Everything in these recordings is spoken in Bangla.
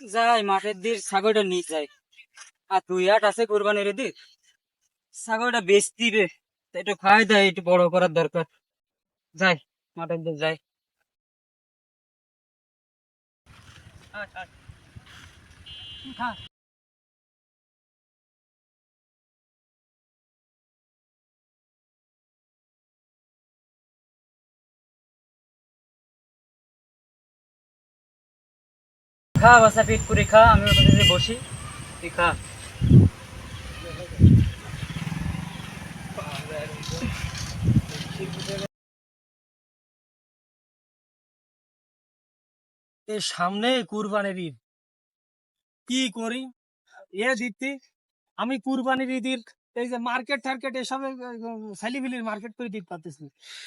যাই, মাঠের দিক ছাগলটা নিয়ে যাই। আর তুই আট আছে কোরবানির দিক ছাগলটা বেশ দিবে একটু খাই দেয়, একটু বড় করার দরকার। যাই, মাঠের দিক যাই। খা বাসা পেট করে খা, আমি বসি খা? সামনে কুরবানির ঈদ। কি করি? এ দিতে, আমি কুরবানির ঈদের এই যে মার্কেট টার্কেট এসবে সাইলিভিলির মার্কেট করে দিতে পারতেছি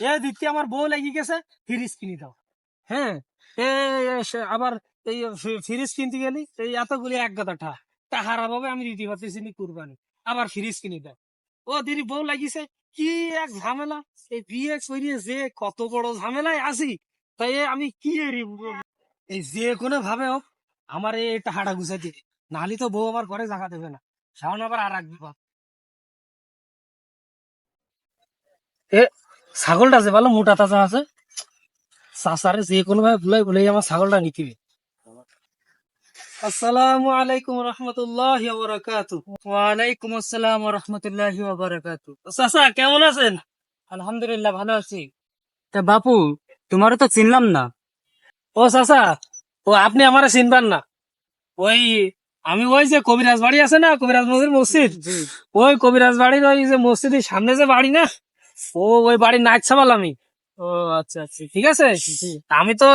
এ দিতে আমার বউ লেগে গেছে, ফ্রিজ কিনে দাও। হ্যাঁ? আবার এই ফ্রিজ কিনতে গেলি? এই এতগুলি এক আমি নি, কুরবানি। আবার ফ্রিজ কিনে দাও। ও দিদি বউ লাগিছে। কি এক ঝামেলা? এই বিয়ে করিয়ে যে কত বড় ঝামেলায় আছি, তাই আমি কি এই যে কোনো ভাবে হোক, আমার এই টাকাটা গুছাই দিবে নাহলে তো বউ আমার ঘরে জায়গা দেবে না। সামনে আবার আর এক বিপদ এ, ছাগলটা যে ভালো মোটা তাজা আছে চাষারে যে কোনো ভাবে ভুলাই ভুলাই আমার ছাগলটা নিতিবে। আসসালামু আলাইকুম রহমতুল্লাহ ওয়ালাইকুম আসসালাম রহমতুল্লাহি কেমন আছেন? আলহামদুলিল্লাহ ভালো আছি। তা বাপু তোমারও তো চিনলাম না। ও চাষা ও আপনি আমারে চিনবেন না। ওই আমি ওই যে কবিরাজ বাড়ি আছে না কবিরাজ মসজিদ মসজিদ? ওই কবিরাজ বাড়ির ওই যে মসজিদের সামনে যে বাড়ি না ও ওই বাড়ির নাচ ছাবাল আমি। ও আচ্ছা আচ্ছা। ঠিক আছে। আমি তো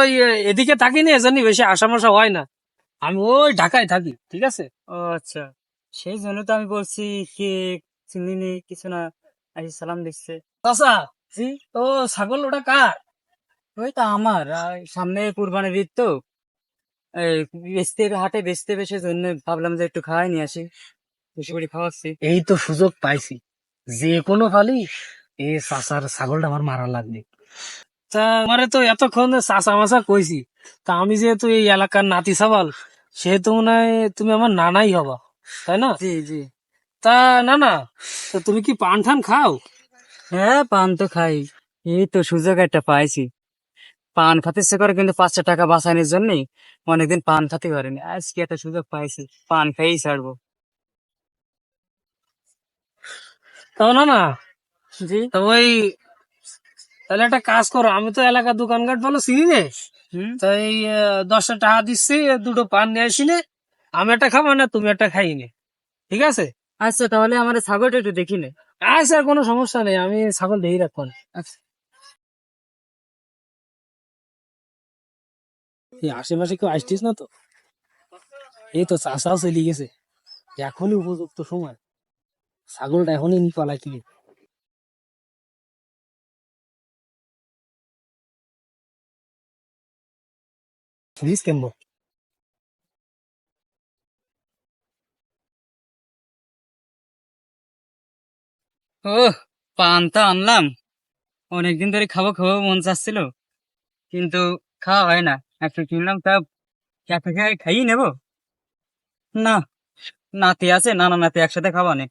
এদিকে থাকি না এজন্য বেশি আশা মশা হয় না। আমি ওই ঢাকায় থাকি ঠিক আছে? ও আচ্ছা। সেই জন্য তো আমি বলছি কে চিনিনি কিছু না। আইসি সালাম দিচ্ছে। চাচা জি ও ছাগল ওটা কার? ওই তো আমার সামনে কুরবানির ঈদ তো। এই বেচতে হাটে বেচতে বেসে জন্য ভাবলাম যে একটু খাওয়াই নিয়ে আসি। বেশি করে খাওয়াচ্ছি। এই তো সুযোগ পাইছি। যে কোনো ফালি এই চাচার ছাগলটা আমার মারা লাগবে। তা আমারে তো এতক্ষণ চাচা মাচা কইছি তা আমি যেহেতু এই এলাকার নাতি সাবাল সেহেতু মনে হয় তুমি আমার নানাই হবা তাই না? জি জি। তা না না তা তুমি কি পান ঠান খাও? হ্যাঁ পান তো খাই। এই তো সুযোগ একটা পাইছি। পান খাতে ইচ্ছে করে কিন্তু পাঁচশো টাকা বাঁচানোর জন্য অনেকদিন পান খাতে পারিনি। আজকে একটা সুযোগ পাইছি পান খেয়েই ছাড়বো। তাও না না জি? তা ওই তাহলে একটা কাজ করো আমি তো এলাকার দোকানঘাট ভালো চিনি নে। তাই আহ, দশটা টাকা দিচ্ছি দুটো পান নিয়ে আসি নে। আমি একটা খাব না তুমি একটা খাই নে। ঠিক আছে? আচ্ছা তাহলে আমার ছাগলটা একটু দেখি নে। আচ্ছা কোনো সমস্যা নেই আমি ছাগল দেখি রাখব না। আচ্ছা। এই আশেপাশে কেউ আসতিস না তো? এই তো চাষাও চলে গেছে। এখনই উপযুক্ত সময়। ছাগলটা এখনই নি পালাই তুই কেনবো ও পান তো আনলাম। অনেকদিন ধরে খাব খাব মন চাচ্ছিল। কিন্তু খাওয়া হয় না। একটা কিনলাম তা ক্যাফে খেয়ে খাইয়ে নেব? না নাতি আছে না না নাতি একসাথে খাওয়া নে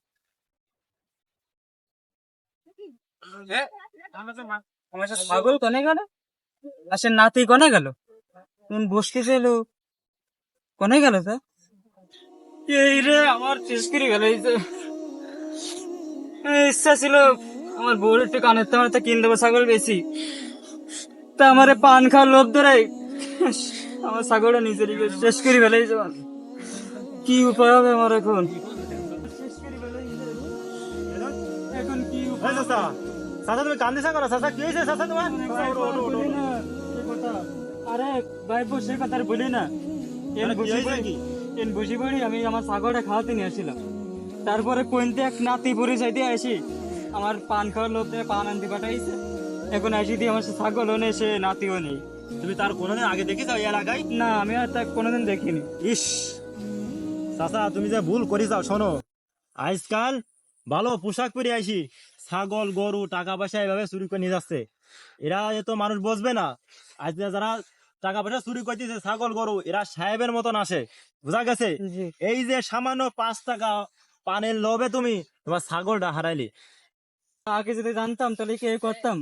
ছাগল কনে গেল? আসে নাতি কনে গেল? কোন বসকে ছিল কনে গেল তা? এই রে আমার শেষ করে গেল এই যে। ইচ্ছা ছিল আমার বউর একটু কানের তোমার তো কিনে দেবো ছাগল বেশি। তা আমার পান খাওয়ার লোভ ধরে আমার ছাগলটা নিজেরই শেষ করে ফেলে কি উপায় হবে আমার এখন? এখন কি উপায় চাচা তুমি কান্দিসা করো চাচা কি হয়েছে? চাচা তোমার। আরে ভাই সে কথা বলি না। এন বসে পড়ি এন বসে পড়ি আমি আমার ছাগলটা খাওয়াতে নিয়ে আসছিলাম। তারপরে কোনতে এক নাতি পরে চাইতে আসি। আমার পান খাওয়ার দিয়ে পান আনতে পাঠাইছে। এখন আসি দিয়ে আমার ছাগলও নেই সে নাতিও নেই। তুমি তার কোনোদিন আগে দেখেছ এই এলাকায় না আমি আর তা কোনোদিন দেখিনি। ইস! চাচা তুমি যে ভুল করি যাও শোনো। আজকাল ভালো পোশাক পরে আইসি ছাগল গরু টাকা পয়সা এভাবে চুরি করে নিয়ে যাচ্ছে। এরা এত মানুষ বসবে না। আজ যারা টাকা পয়সা চুরি করতেছে ছাগল গরু এরা সাহেবের মতন আসে। বুঝা গেছে? এই যে সামান্য পাঁচ টাকা পানের লোভে তুমি তোমার ছাগলটা হারাইলি। আগে যদি জানতাম তাহলে কি করতাম?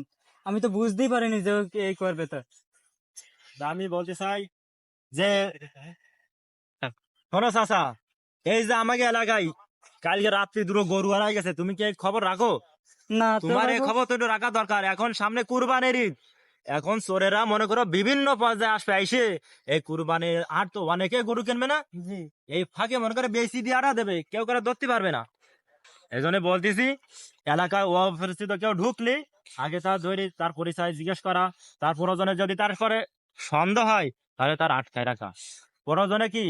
আমি তো বুঝতেই পারিনি যে কি এই করবে তো। আমি বলতে চাই যে শোনো চাচা এই যে আমাকে এলাকায় কালকে রাত্রি দুটো গরু হারাই গেছে তুমি কি খবর রাখো? না তোমার এই খবর তো রাখা দরকার। এখন সামনে কুরবানের ঈদ। এখন চোরেরা মনে করো বিভিন্ন পর্যায়ে আসবে আইসে এই কুরবানির আর তো অনেকে গরু কিনবে না। এই ফাঁকে মনে করে বেশি দিয়ে আড়া দেবে কেউ করে ধরতে পারবে না। এই জন্য বলতেছি এলাকায় অপরিচিত কেউ ঢুকলে আগে তার ধরে তার পরিচয় জিজ্ঞেস করা তার প্রয়োজনে যদি তারপরে সন্দেহ হয় তাহলে তার আটকায় রাখা। প্রয়োজনে কি?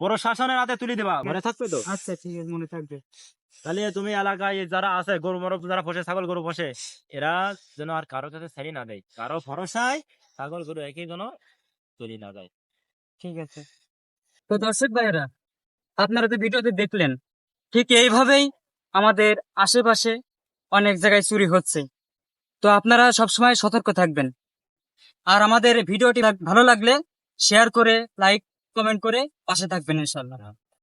প্রশাসনের হাতে তুলে দেবা মনে থাকবে তো? আচ্ছা ঠিক আছে মনে থাকবে। তাহলে তুমি এলাকায় যারা আছে, গরু মরব যারা বসে ছাগল গরু বসে এরা যেন আর কারও কাছে ছেড়ে না দেয়। কারও ভরসায় ছাগল গরু একই যেন চলি না যায় ঠিক আছে। তো দর্শক ভাইয়েরা, আপনারা তো ভিডিওতে দেখলেন, ঠিক এইভাবেই আমাদের আশেপাশে অনেক জায়গায় চুরি হচ্ছে। তো আপনারা সবসময় সতর্ক থাকবেন। আর আমাদের ভিডিওটি ভালো লাগলে শেয়ার করে লাইক কমেন্ট করে পাশে থাকবেন ইনশাল্লাহ